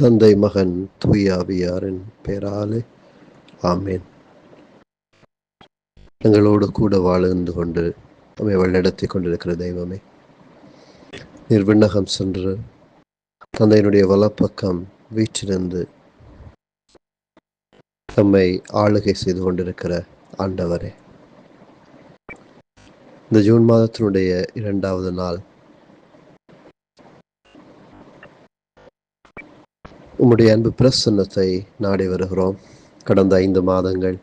தந்தை மகன் தூயாவியாரின் பெயராலே ஆமேன். எங்களோடு கூட வாழ்ந்து கொண்டு நம்மை வழிநடத்தி கொண்டிருக்கிற தெய்வமே நிர்விண்ணகம் சென்று தந்தையினுடைய வலப்பக்கம் வீற்றிருந்து தம்மை ஆளுகை செய்து கொண்டிருக்கிற ஆண்டவரே. இந்த ஜூன் மாதத்தினுடைய இரண்டாவது நாள் உம்முடைய அன்பு பிரசன்னத்தை நாடி வருகிறோம். கடந்த ஐந்து மாதங்கள்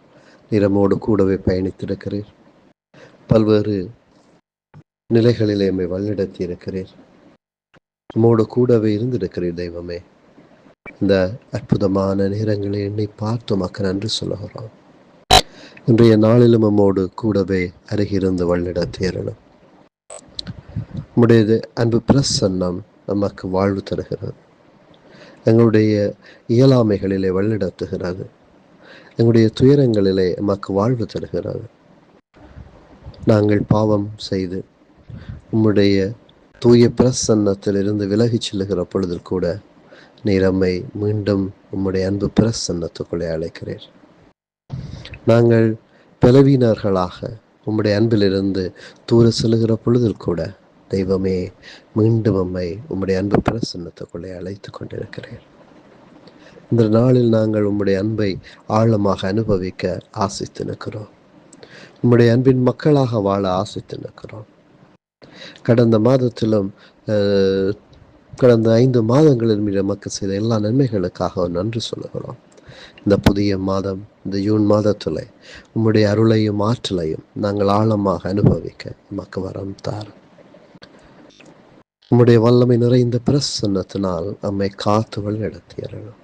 நிறமோடு கூடவே பயணித்திருக்கிறீர். பல்வேறு நிலைகளிலே எம்மை வழிநடத்தி இருக்கிறீர் உம்மோடு கூடவே இருந்திருக்கிறீர் தெய்வமே. இந்த அற்புதமான நேரங்களை எண்ணி பார்த்து மக்கள் நன்றி சொல்லுகிறோம். இன்றைய நாளிலும் நம்மோடு கூடவே அருகிருந்து வழிநடத்தேறணும் உம்முடைய அன்பு பிரசன்னம் நமக்கு வாழ்வு தருகிறது. எங்களுடைய இயலாமைகளிலே வழிநடத்துகிறது எங்களுடைய துயரங்களிலே எமக்கு வாழ்வு தருகிறது நாங்கள் பாவம் செய்து உம்முடைய தூய பிரசன்னத்திலிருந்து விலகி விலகிச் செல்லுகிற பொழுதில் கூட நீரம்மை மீண்டும் உம்முடைய அன்பு பிரசன்னத்துக்குள்ளே அழைக்கிறீர். நாங்கள் பலவீனர்களாக உம்முடைய அன்பிலிருந்து தூர செல்லுகிற பொழுதில் கூட தெய்வமே மீண்டும் அம்மை உம்முடைய அன்பு பிரசன்னத்துக்குள்ளே அழைத்து கொண்டிருக்கிறேன். இந்த நாளில் நாங்கள் உம்முடைய அன்பை ஆழமாக அனுபவிக்க ஆசித்து நிற்கிறோம். உம்முடைய அன்பின் மக்களாக வாழ ஆசித்து நிற்கிறோம். கடந்த மாதத்திலும் கடந்த ஐந்து மாதங்களில் மீது நமக்கு செய்த எல்லா நன்மைகளுக்காக நன்றி சொல்லுகிறோம். இந்த புதிய மாதம் இந்த ஜூன் மாதத்துல உம்முடைய அருளையும் ஆற்றலையும் நாங்கள் ஆழமாக அனுபவிக்க நமக்கு வரம் தார் உம்முடைய வல்லமை நிறைந்த பிரசன்னத்தினால் நம்மை காத்து வழிநடத்தியறணும்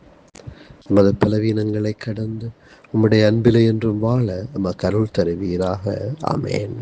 நமது பலவீனங்களை கடந்து உம்முடைய அன்பிலே என்றும் வாழ நம்ம கருள் தருவீராக. அமேன்